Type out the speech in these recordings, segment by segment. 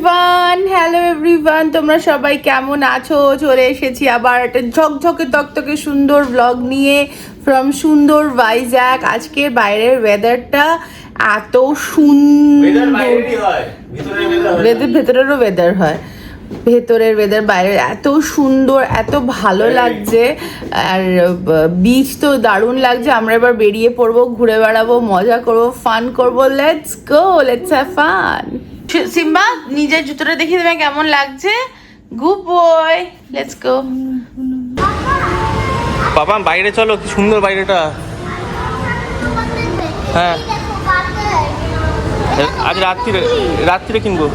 Everyone hello everyone তোমরা সবাই কেমন আছো? চলে এসেছি আবার একটা ঝকঝকে তকতকে সুন্দর ব্লগ নিয়ে ফ্রম সুন্দর ভাইজ্যাক আজকে বাইরের ওয়েদারটা এত সুন্দর। ওয়েদার ভেতরেরও ওয়েদার হয়। ভেতরের ওয়েদার বাইরের এত সুন্দর এত ভালো লাগছে। আর বিচ তো দারুণ লাগছে। আমরা এবার বেরিয়ে পড়ব ঘুরে বেড়াবো মজা করব ফান করব। Let's go let's have fun Simba নিজের জুতোটা দেখিয়ে দেবে কেমন লাগছে। গুড বয় লেটস গো বাবা বাইরে চলো কি সুন্দর বাইরেটা। হ্যাঁ। আজ রাত্রিরে রাত্রিরে কিনবো।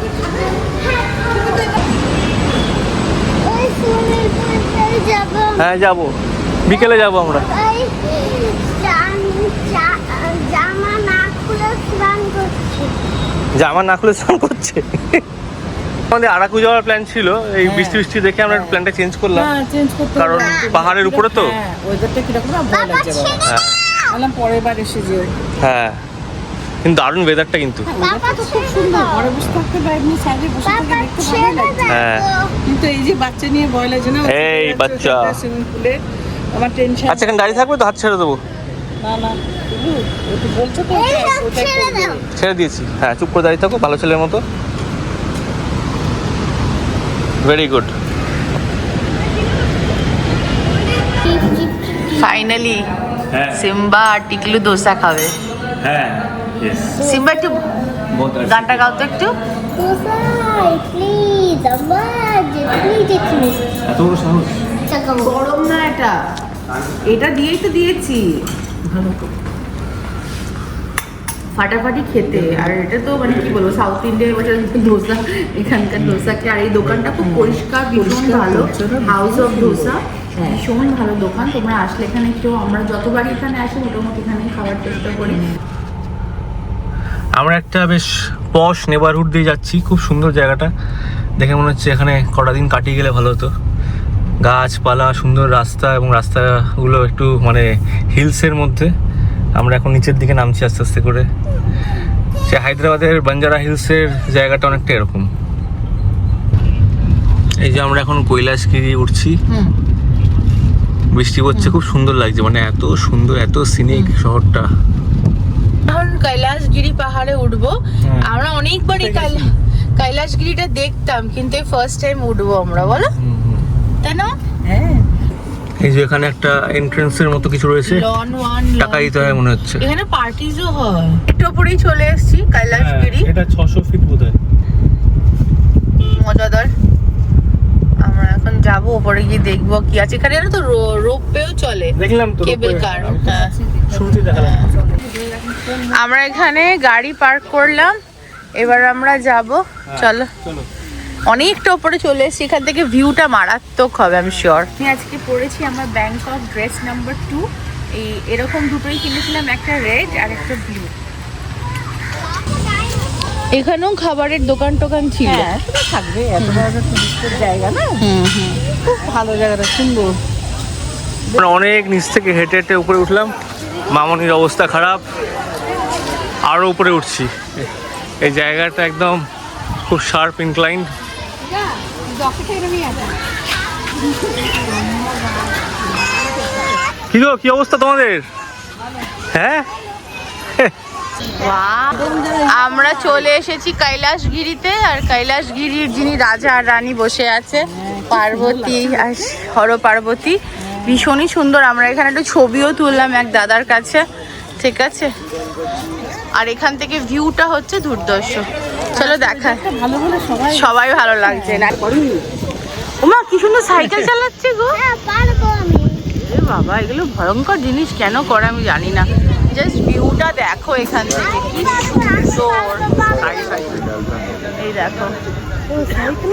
হ্যাঁ যাব। বিকেলে যাব আমরা জামা না খুলে স্নান করছি জামা না খুলে স্নান করছে। আমাদের আরাকু যাওয়ার প্ল্যান ছিল। এই হ্যাঁ। বৃষ্টি বৃষ্টি দেখে আমরা প্ল্যানটা চেঞ্জ করলাম। চেঞ্জ করতে কারণ পাহাড়ের উপরে তো। হ্যাঁ হ্যাঁ। পরের বার এসে যেও। হ্যাঁ। কিন্তু দারুণ ওয়েদারটা কিন্তু। হ্যাঁ কিন্তু এই যে বাচ্চা নিয়ে ভয় লাগছে এই বাচ্চা। আমার টেনশন আচ্ছা এখানে দাঁড়িয়ে থাকবে তো? হাত ছেড়ে দেবো। না না। ছেড়ে করবে। দাও। ছেড়ে দিয়েছি। হ্যাঁ চুপ করে দাঁড়িয়ে থাকো ভালো ছেলের মতো। ভেরি গুড ফাইনালি হ্যাঁ। সিম্বা আর টিকলু দোসা খাবে। হ্যাঁ সিম্বা একটু গানটা গাও তো একটু। গরম না এটা। এটা দিয়েই তো দিয়েছি। ফাটাফাটি খেতে। আর এটা তো মানে কি বলব সাউথ ইন্ডিয়ার ওটা ধোসা এখানকার ধোসাকে। আর এই দোকানটা খুব পরিষ্কার ভীষণ ভালো। হাউস অফ ধোসা হ্যাঁ। ভীষণ ভালো দোকান। তোমরা আসলে এখানে কেউ আমরা যতবার এখানে আসি মোটামুটি এখানে খাওয়ার চেষ্টা করি। আমরা একটা বেশ পশ নেবারহুড দিয়ে যাচ্ছি। খুব সুন্দর জায়গাটা। দেখে মনে হচ্ছে এখানে কটা দিন কাটিয়ে গেলে ভালো হতো। গাছপালা সুন্দর রাস্তা এবং রাস্তাগুলো একটু মানে হিলসের মধ্যে। আমরা এখন নিচের দিকে নামছি আস্তে আস্তে করে। সে হায়দ্রাবাদের বাঞ্জারা হিলসের জায়গাটা অনেকটা এরকম। এই যে আমরা এখন কৈলাসগিরি উঠছি। বৃষ্টি পড়ছে খুব সুন্দর লাগছে মানে এত সুন্দর এত সিনিক শহরটা। এখন কৈলাসগিরি পাহাড়ে উঠবো। আমরা অনেকবারই কৈলা- কৈলাসগিরিটা দেখতাম কিন্তু ফার্স্ট টাইম উঠবো আমরা বলো। তাই না? হ্যাঁ। এই যে এখানে একটা এন্ট্রেন্সের মতো কিছু রয়েছে। টাকা দিতে হয় মনে হচ্ছে। এখানে পার্টিজও হয়। একটু উপরেই চলে এসেছি কৈলাসগিরি এটা ছশো ফিট বোধহয়। মজাদার। আমরা এখন যাব উপরে গিয়ে দেখব কি আছে। এখানে তো রোপেও চলে। দেখলাম তো কেবল কার হ্যাঁ। দেখালাম। আমরা এখানে গাড়ি পার্ক করলাম। এবার আমরা যাব। চলো। চলো। অনেকটা উপরে চলে এসেছি এখান থেকে ভিউটা মারাত্মক হবে আমি শিওর আমি আজকে পড়েছি আমার ব্যাংকক ড্রেস নাম্বার টু এই এরকম দুটোই কিনেছিলাম একটা রেড আর একটা ব্লু এখানেও খাবারের দোকান টোকান ছিল। হ্যাঁ থাকবে এত বড় টুরিস্টের জায়গা না? হুম হুম। খুব ভালো জায়গাটা সুন্দর। অনেক নিচ থেকে হেঁটে হেঁটে উপরে উঠলাম। মামনির অবস্থা খারাপ। আরও উপরে উঠছি। এই জায়গাটা একদম খুব শার্প ইনক্লাইন কি কি অবস্থা তোমাদের? হ্যাঁ? আমরা চলে এসেছি কৈলাসগিরিতে, আর কৈলাসগিরির যিনি রাজা আর রানী বসে আছে, পার্বতী আর হর পার্বতী, ভীষণই সুন্দর। আমরা এখানে একটু ছবিও তুললাম এক দাদার কাছে, ঠিক আছে? আর এখান থেকে ভিউটা হচ্ছে দুর্দর্শ চলো হলে সবাই সবাই ভালো লাগছে। না ওমা কি সুন্দর সাইকেল চালাচ্ছে গো। হ্যাঁ পারব আমি। এ বাবা এগুলো ভয়ঙ্কর জিনিস কেন করে আমি জানি না। জাস্ট ভিউটা দেখো এখান থেকে। কি সুন্দর। এই দেখো।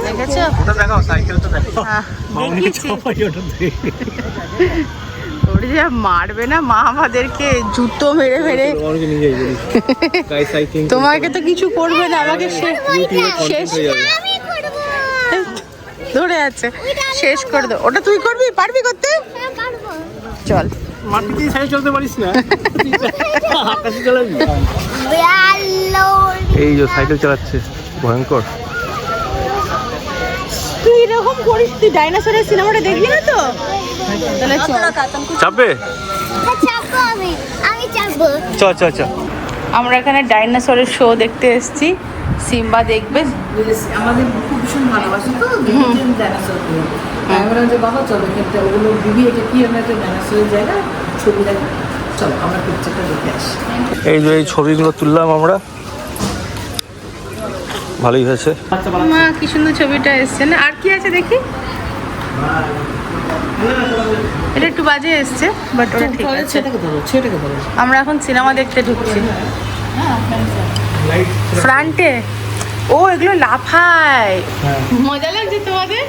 দেখেছ? ওটা দেখাও সাইকেলটা দেখাও। হ্যাঁ, মামনিকে যা মারবে না মা আমাদেরকে জুতো মেরে মেরে। তোমাকে তো কিছু করবে না আমাকে সে- শেষ হয়ে যাবে। আমি করব। ধরে আছে। শেষ করে দে ওটা তুই করবি? পারবি করতে? হ্যাঁ পারব। চল। মাটিতেই সাইকেল চলতে পারিস না। এই যে সাইকেল চালাচ্ছে ভয়ঙ্কর। তুই এরকম করিস তুই ডাইনোসরের সিনেমাটা দেখবি না তো? তাহলে চাপবে? হ্যাঁ, চ চ চ। আমরা এখানে ডাইনোসরের শো দেখতে এসেছি। সিম্বা দেখবে। আমাদের খুব ভীষণ ভালোবাসি তো ডাইনোসর যে বাবা চলো ওগুলো দিবি এটা কি আমরা একটা ডাইনোসরের জায়গা? ছবি দেখা। চলো আমরা পিকচারটা দেখে আসি। এই যে এই ছবিগুলো তুললাম আমরা। ভালোই হয়েছে। মা কি সুন্দর ছবিটা এসছে। না আর কি আছে দেখি? এটা একটু বাজে এসছে বাট ওটা ঠিক আছে। আমরা এখন সিনেমা দেখতে ঢুকছি। ফ্রন্টে। ও এগুলো লাফায়। মজা লাগছে তোমাদের?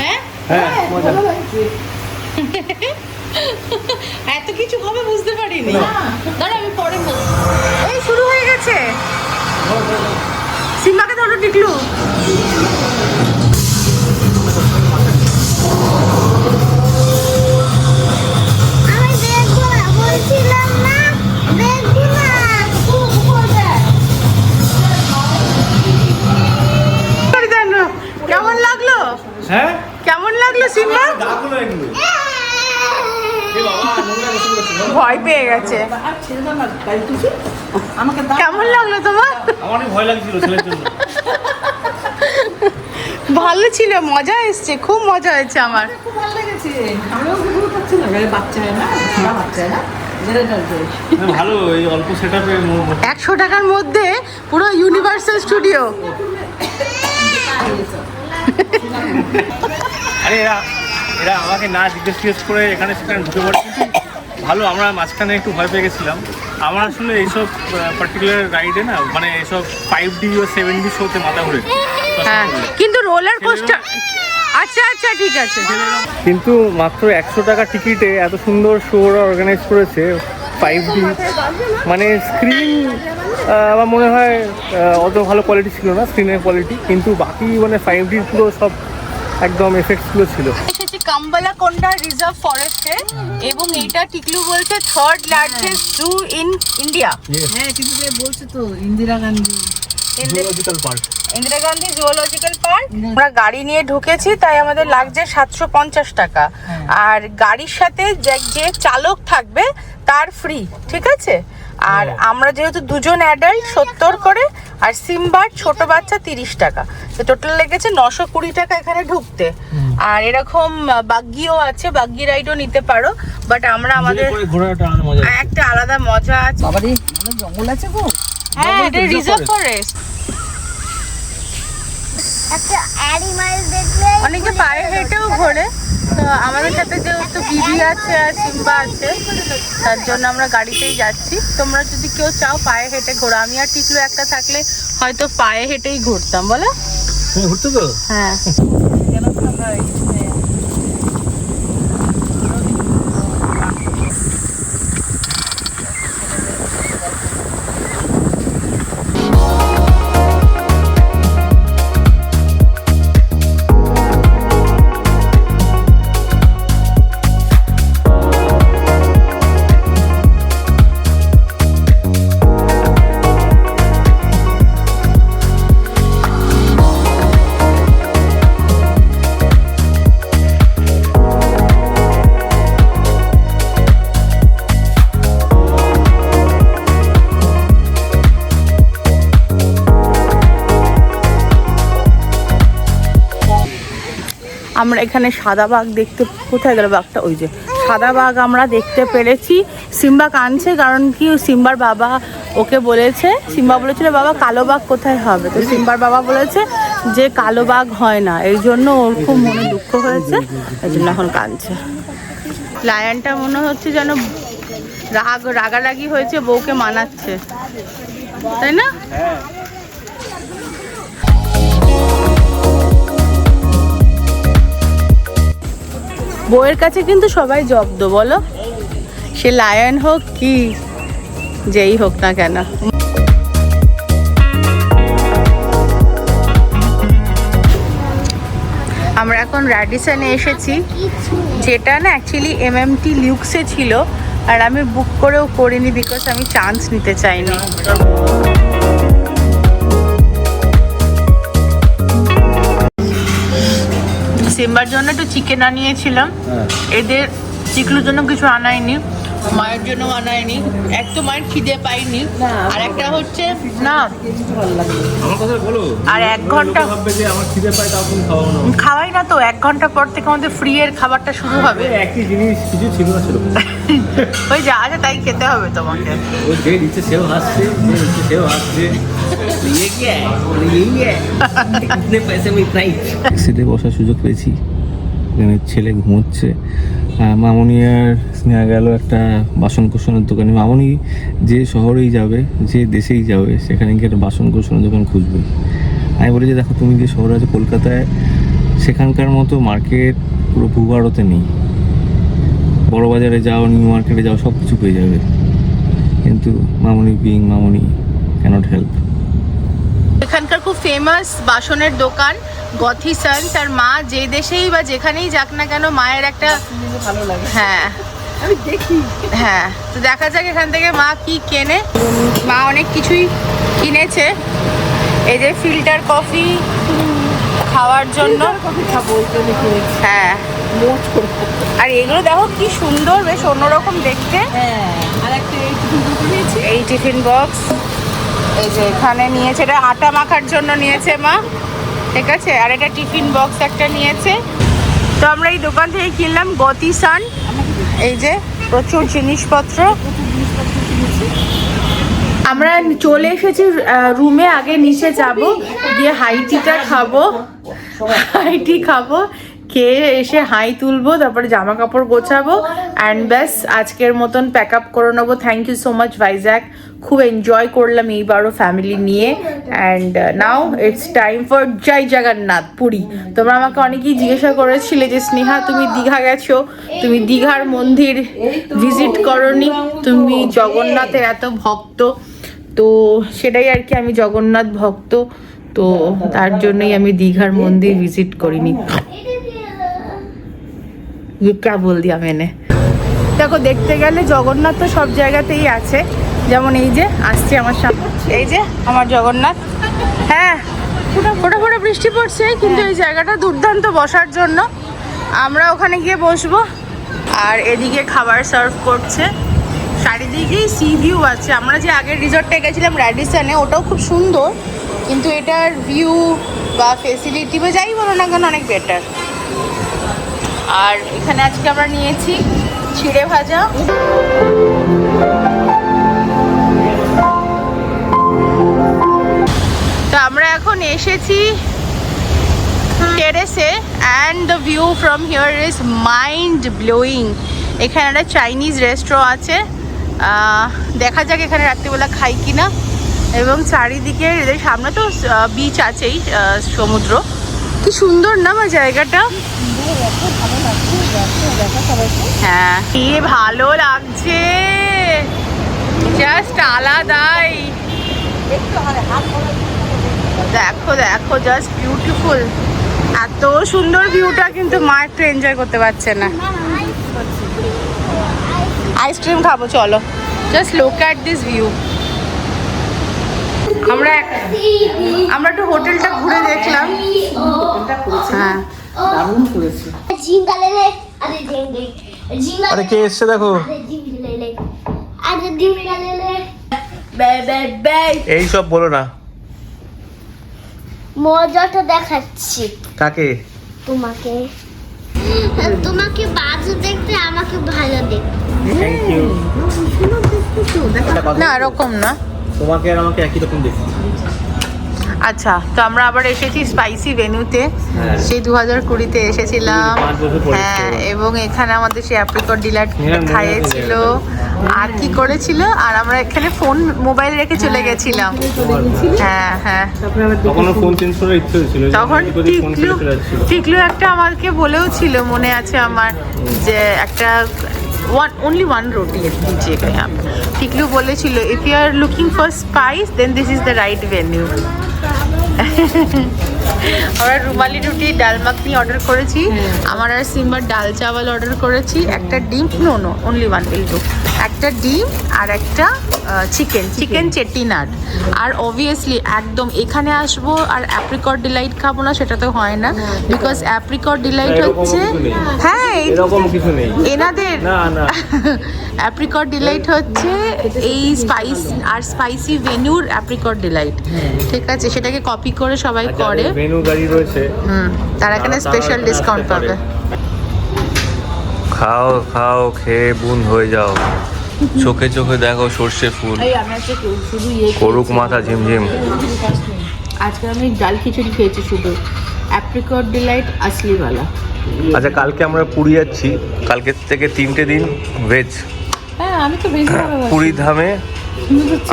হ্যাঁ? হ্যাঁ এত কিছু হবে বুঝতে পারিনি। দাঁড়া আমি পরে এই শুরু হয়ে গেছে। সিম্বাকে ধরো টিকলু। আমি দেখব না বলছিলাম না দেখবি না খুব করবে করে দেন। কেমন লাগল হ্যাঁ কেমন লাগল সিম্বা ভয় পেয়ে গেছে। কেমন লাগল তোমার? আমারই ভয় লাগছিল ছেলের জন্য। ভালো ছিল মজা এসছে খুব মজা হয়েছে আমার। খুব ভালো লেগেছে। আমরাও ঘুরে পাচ্ছি বাচ্চা না বাচ্চা না ভালো এই অল্প সেট একশো টাকার মধ্যে পুরো ইউনিভার্সাল স্টুডিও আরে এরা এরা আমাকে না জিজ্ঞেস করে এখানে সেখানে ঢুকে পড়ে। ভালো আমরা মাঝখানে একটু ভয় পেয়ে গেছিলাম। আমার আসলে এইসব পার্টিকুলার রাইডে না মানে এইসব ফাইভ ডি ও সেভেন ডি শোতে মাথা ঘুরে হ্যাঁ কিন্তু রোলার কোস্টার আচ্ছা আচ্ছা ঠিক আছে। কিন্তু মাত্র একশো টাকা টিকিটে এত সুন্দর শো ওরা অর্গানাইজ করেছে ফাইভ ডি মানে স্ক্রিন আমার মনে হয় অত ভালো কোয়ালিটি ছিল না স্ক্রিনের কোয়ালিটি কিন্তু বাকি মানে ফাইভ ডির পুরো সব একদম এফেক্টসগুলো ছিল। এসেছি কাম্বালা কোন্ডা রিজার্ভ ফরেস্টে এবং এটা টিকলু বলছে third largest zoo in India হ্যাঁ যে বলছে তো Indira Gandhi. Zoological park Indira Gandhi zoological park আমরা গাড়ি নিয়ে ঢুকেছি তাই আমাদের লাগছে সাতশো পঞ্চাশ টাকা। আর গাড়ির সাথে যে- যে চালক থাকবে তার ফ্রি ঠিক আছে? আর আমরা যেহেতু দুজন অ্যাডাল্ট সত্তর করে আর সিম্বার ছোট বাচ্চা তিরিশ টাকা। তো টোটাল লেগেছে নশো কুড়ি টাকা এখানে ঢুকতে। আর এরকম বাগ্গিও আছে বাগ্গি রাইডও নিতে পারো বাট আমরা আমাদের একটা আলাদা মজা আছে। বাবারে জঙ্গল আছে গো। হ্যাঁ এটা রিজার্ভ। ফরেস্ট একটা অ্যানিমাল দেখলে অনেকে পায়ে হেঁটেও ঘোরে। তো আমাদের সাথে যেহেতু বিবি আছে আর সিম্বা আছে তার জন্য আমরা গাড়িতেই যাচ্ছি। তোমরা যদি কেউ চাও পায়ে হেঁটে ঘোরা। আমি আর টিকলু একটা থাকলে হয়তো পায়ে হেঁটেই ঘুরতাম বলো? ঘুরতো তো হ্যাঁ। আমরা এখানে সাদা বাঘ দেখতে, কোথায় গেল বাঘটা? ওই যে, সাদা বাঘ আমরা দেখতে পেরেছি। সিম্বা কাঁদছে, কারণ কি সিম্বার বাবা ওকে বলেছে, সিম্বা বলেছিল, বাবা, কালো বাঘ কোথায় হবে? তো সিম্বার বাবা বলেছে যে, কালো বাঘ হয় না। এই জন্য ওর খুব মনে দুঃখ হয়েছে, এই জন্য এখন কাঁদছে। লায়নটা মনে হচ্ছে যেন রাগ, রাগারাগি হয়েছে, বউকে মানাচ্ছে। তাই না? বউয়ের কাছে কিন্তু সবাই জব্দ, বলো? সে লায়ন হোক কি যেই হোক না কেন। আমরা এখন র্যাডিসনে এসেছি, যেটা না অ্যাকচুয়ালি এম এম টি লিউক্সে ছিল, আর আমি বুক করেও করিনি বিকজ আমি চান্স নিতে চাইনি। সিম্বার জন্য একটু চিকেন আনিয়েছিলাম। হ্যাঁ। এদের চিকলুর জন্য কিছু আনায়নি মায়ের জন্য বানায়নি। এক তো মায়ের খিদে পাইনি। আর একটা হচ্ছে না। আর এক ঘণ্টা খাওয়াই না তো এক ঘণ্টা পর থেকে আমাদের ফ্রি এর খাবারটা শুরু হবে। একই জিনিস কিছু ছিল না ছিল ওই যা আছে তাই খেতে হবে তোমাকে। ও যে দিচ্ছে সেও হাসছে যে দিচ্ছে সেও হাসছে। ইয়ে মানে বসার সুযোগ পেয়েছি। ছেলে ঘুমোচ্ছে। আহ, মামনি আর স্নেহা গেল একটা বাসন কোসনের দোকানে। মামনি যে শহরেই যাবে যে দেশেই যাবে সেখানে গিয়ে একটা বাসন কোসনের দোকান খুঁজবে। আমি বলি যে দেখো তুমি যে শহরে আছো কলকাতায় সেখানকার মতো মার্কেট পুরো ভূভারতে নেই। বড় বাজারে যাও নিউ মার্কেটে যাও সব কিছু পেয়ে যাবে। কিন্তু মামনি বিং মামনি ক্যানট হেল্প এখানকার খুব ফেমাস বাসনের দোকান গথি সান্স আর মা যে দেশেই বা যেখানেই যাক না কেন মায়ের একটা ভালো লাগে। হ্যাঁ। আমি দেখি। হ্যাঁ তো দেখা যাক এখান থেকে মা কি কেনে। মা অনেক কিছুই কিনেছে। এই যে ফিল্টার কফি খাওয়ার জন্য। কফি খাব হ্যাঁ। আর এগুলো দেখো কি সুন্দর বেশ অন্যরকম দেখতে। হ্যাঁ আর একটা এই টিফিন এই টিফিন বক্স এই যে এখানে নিয়েছে এটা আটা মাখার জন্য নিয়েছে মা। ঠিক আছে? আর এটা টিফিন বক্স একটা নিয়েছে। তো আমরা এই দোকান থেকে কিনলাম গতি সান। এই যে, প্রচুর জিনিসপত্র। আমরা চলে এসেছি রুমে। আগে নিচে যাব, গিয়ে হাইটিটা খাব। হাইটি খাব, খেয়ে এসে হাই তুলবো, তারপরে জামা কাপড় গোছাবো। অ্যান্ড ব্যাস, আজকের মতন প্যাক আপ করে নেব। Thank you so much Vizag খুব এনজয় করলাম এইবারও ফ্যামিলি নিয়ে and now it's time for জয় জগন্নাথ পুরী তোমরা আমাকে অনেকেই জিজ্ঞাসা করেছিলে যে স্নেহা তুমি দীঘা গেছো তুমি দীঘার মন্দির ভিজিট করনি তুমি জগন্নাথের এত ভক্ত তো সেটাই আর কি আমি জগন্নাথ ভক্ত তো তার জন্যই আমি দীঘার মন্দির ভিজিট করিনি ये क्या बोल दिया मैंने দেখো দেখতে গেলে জগন্নাথ তো সব জায়গাতেই আছে যেমন এই যে আসছে আমার সামনে। এই যে আমার জগন্নাথ। হ্যাঁ ফোটা ফোটা বৃষ্টি পড়ছে, কিন্তু এই জায়গাটা দুর্দান্ত বসার জন্য। আমরা ওখানে গিয়ে বসবো। আর এদিকে খাবার সার্ভ করছে। চারিদিকেই সি ভিউ আছে। আমরা যে আগের রিসর্টে গেছিলাম র্যাডিসনে ওটাও খুব সুন্দর। কিন্তু এটার ভিউ বা ফেসিলিটি বা যাই বলো না কেন, অনেক বেটার আর এখানে আজকে আমরা নিয়েছি চিড়ে ভাজা। তো আমরা এখন এসেছি টেরেসে and the view from here is mind blowing এখানে একটা চাইনিজ রেস্টুরেন্ট আছে। দেখা যাক এখানে রাত্রিবেলা খাই কিনা। এবং চারিদিকে এদের সামনে তো বিচ আছেই সমুদ্র। কি সুন্দর না আমার জায়গাটা? হ্যাঁ কি ভালো লাগছে। জাস্ট আলাদাই। দেখো দেখো জাস্ট বিউটিফুল এত সুন্দর ভিউটা কিন্তু মা একটু এনজয় করতে পারছে না। আইসক্রিম খাব চলো। Just look at this view আমরা আমরা একটু হোটেলটা ঘুরে দেখলাম। হ্যাঁ। দারুণ করেছে আরে কে এসছে দেখো? এই সব বলো না। মজাটা দেখাচ্ছি। কাকে? তোমাকে। তোমাকে বাজু দেখতে আমাকে ভালো দেখতে। থ্যাংক ইউ না এরকম না। তোমাকে আর আমাকে একই রকম দেখছি আচ্ছা তো আমরা আবার এসেছি স্পাইসি ভেনুতে হ্যাঁ। সেই দু হাজার কুড়িতে এসেছিলাম। হ্যাঁ এবং এখানে আমাদের সেই অ্যাপ্রিকট ডিলার খাইয়েছিল। আর কি করেছিল? আর আমরা এখানে ফোন মোবাইল রেখে চলে গেছিলাম। হ্যাঁ, হ্যাঁ। তখন টিকলু টিকলু একটা আমাকে বলেও ছিল মনে আছে আমার যে একটা ওয়ান অনলি ওয়ান রোটি দিচ্ছি টিকলু বলেছিল if you are looking for spice then this is the right venue আমরা রুমালি রুটি ডাল মাখনি অর্ডার করেছি। আমার আর সিম্বার ডাল চাওয়াল অর্ডার করেছি। একটা ডিম no no only one will একটা ডিম আর একটা চিকেন চিকেন চেটিনাট আর অবভিয়াসলি একদম এখানে আসব আর অ্যাপ্রিকট ডিলাইট খাব না সেটা তো হয় না। বিকজ অ্যাপ্রিকট ডিলাইট হচ্ছে হ্যাঁ এই- এরকম কিছু নেই। এনাদের না না। অ্যাপ্রিকট ডিলাইট হচ্ছে এই স্পাইস আর স্পাইসি ভেনুর অ্যাপ্রিকট ডিলাইট ঠিক আছে সেটাকে কপি করে সবাই করে। ভেনু গাড়ি রয়েছে। হুম তারা এখানে স্পেশাল ডিসকাউন্ট পাবে। খাও খাও খেয়ে বুন হয়ে যাও। চোখে চোখে দেখো সর্ষে ফুল। এই আমি আজকে শুধু ইয়ে করুক মাথা ঝিমঝিম। আজকে আমি ডাল খিচুড়ি খেয়েছি শুধু। অ্যাপ্রিকট ডিলাইট আসলিওয়ালা আচ্ছা কালকে আমরা পুরী যাচ্ছি। কালকে থেকে তিনটে দিন ভেজ হ্যাঁ আমি তো ভেজ পুরী ধামে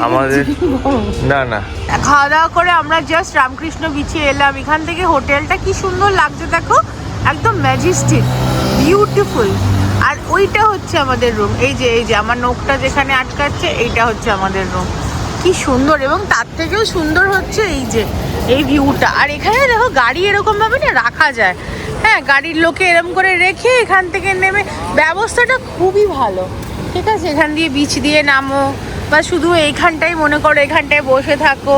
আমাদের না না। খাওয়া দাওয়া করে আমরা জাস্ট রামকৃষ্ণ বিচে এলাম। এখান থেকে হোটেলটা কি সুন্দর লাগছে দেখো। একদম ম্যাজিস্টিক বিউটিফুল আর ওইটা হচ্ছে আমাদের রুম এই যে এই যে আমার নখটা যেখানে আটকাচ্ছে, এইটা হচ্ছে আমাদের রুম কি সুন্দর এবং তার থেকেও সুন্দর হচ্ছে এই যে, এই ভিউটা আর এখানে দেখো গাড়ি এরকম ভাবে না রাখা যায়। হ্যাঁ গাড়ির লোকে এরকম করে রেখে এখান থেকে নেমে ব্যবস্থাটা খুবই ভালো। ঠিক আছে? এখান দিয়ে বিচ দিয়ে নামো। বা শুধু এইখানটাই মনে করো, এখানটায় বসে থাকো।